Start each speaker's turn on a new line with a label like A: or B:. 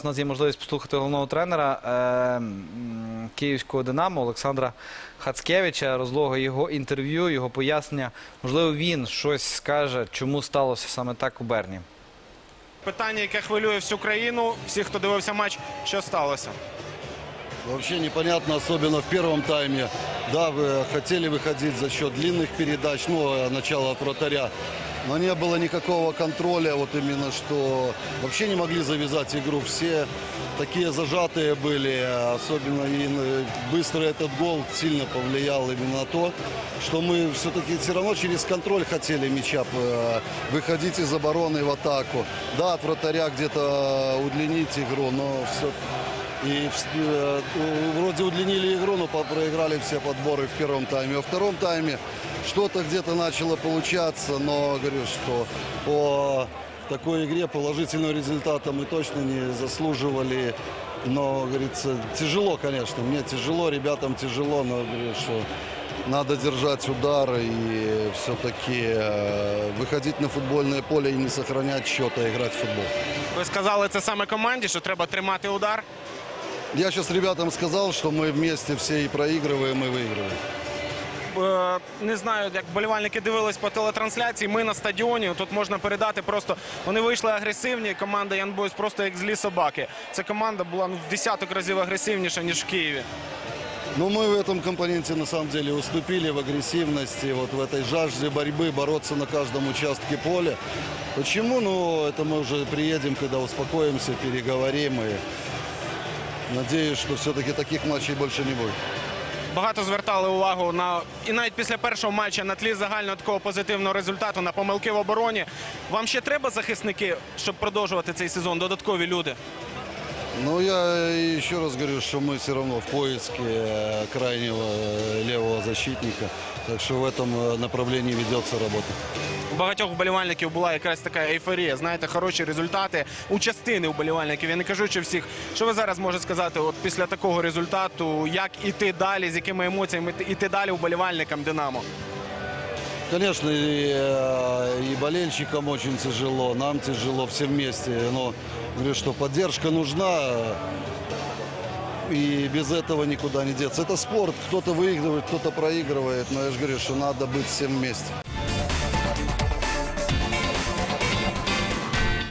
A: Зараз у нас є можливість послухати головного тренера е, київського Динамо Олександра Хацкевича. Розлога його інтерв'ю, його пояснення. Можливо, він щось скаже, чому сталося саме так у Берні.
B: Питання, яке хвилює всю країну, всіх, хто дивився матч, що сталося?
C: Вообще непонятно, особенно в первом тайме. Да, вы хотели выходить за счет длинных передач, ну, э, начала от вратаря. Но не было никакого контроля, вот именно что вообще не могли завязать игру. Все такие зажатые были, особенно и э, быстрый этот гол сильно повлиял именно на то, что мы все-таки все равно через контроль хотели мяча э, выходить из обороны в атаку. Да, от вратаря где-то удлинить игру, но все и э, вроде удлинили игру, но проиграли все подборы в первом тайме. Во втором тайме что-то где-то начало получаться, но говорю, что по такой игре положительного результата мы точно не заслуживали. Но, говорится, тяжело, конечно. Мне тяжело, ребятам тяжело, но говорю, что надо держать удар и все-таки выходить на футбольное поле и не сохранять счет, а играть в футбол.
B: Ви сказали це саме команді, що треба тримати удар.
C: Я сейчас ребятам сказал, что мы вместе все и проигрываем, и выигрываем.
B: Е, Не знаю, як болівальники дивились по телетрансляції. Ми на стадіоні. Тут можна передати просто. Вони вийшли агресивні. Команда Ян Бойс просто як злі собаки. Ця команда була ну, в десяток разів агресивніша, ніж в Києві.
C: Но мы в этом компоненте на самом деле уступили в агрессивности, вот в этой жажде борьбы, бороться на каждом участке поля. Почему? Ну, это мы уже приедем, когда успокоимся, переговорим и надеюсь, что все-таки таких матчей больше не будет.
B: Багато звертали увагу на і навіть після першого матчу на тлі загального такого позитивного результату на помилки в обороні. Вам ще треба захисники, щоб продовжувати цей сезон? Додаткові люди.
C: Но я еще раз говорю, что мы все равно в поиске э, крайнего э, левого защитника. Так что в этом э, направлении ведется работа.
B: У багатьох вболівальників була якась така ейфорія. Знаєте, хороші результати у частини вболівальників. Я не кажу, що всіх. Що ви зараз можете сказати? От після такого результату, як іти далі, з якими емоціями іти далі вболівальникам Динамо?
C: Конечно, и, э, и болельщикам очень тяжело, нам тяжело, все вместе. Но говорю, что поддержка нужна, э, и без этого никуда не деться. Это спорт, кто-то выигрывает, кто-то проигрывает, но я же говорю, что надо быть всем вместе.